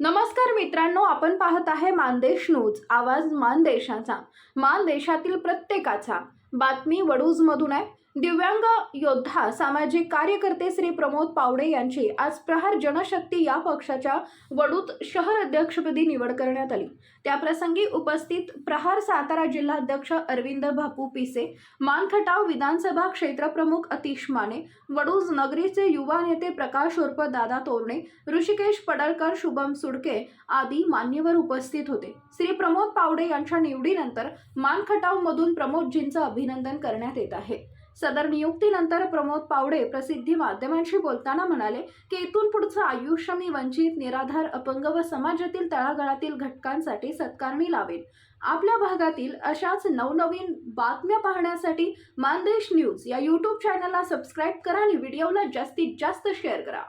नमस्कार मित्रांनो आपण पाहत आहे मानदेश न्यूज आवाज मानदेशाचा. मानदेशातील प्रत्येकाचा. बातमी वडूजमधून आहे. दिव्यांग योद्धा सामाजिक कार्यकर्ते श्री प्रमोद पावडे यांची आज प्रहार जनशक्ती या पक्षाच्या वडूत शहर अध्यक्षपदी निवड करण्यात आली. त्याप्रसंगी उपस्थित प्रहार सातारा जिल्हाध्यक्ष अरविंद भापू पिसे मानखटाव विधानसभा क्षेत्रप्रमुख अतिश माने वडूज नगरीचे युवा नेते प्रकाश उर्फ दादा तोरणे ऋषिकेश पडळकर शुभम सुडके आदी मान्यवर उपस्थित होते. श्री प्रमोद पावडे यांच्या निवडीनंतर मानखटावमधून प्रमोदजींचं अभिनंदन करण्यात येत आहे. सदर नियुक्तीनंतर प्रमोद पावडे प्रसिद्धी माध्यमांशी बोलताना म्हणाले की इथून पुढचं आयुष्य मी वंचित निराधार अपंग व समाजातील तळागाळातील घटकांसाठी सत्कारणी लावेन. आपल्या भागातील अशाच नवनवीन बातम्या पाहण्यासाठी मानदेश न्यूज या यूट्यूब चॅनलला सबस्क्राईब करा आणि व्हिडिओला जास्तीत जास्त शेअर करा.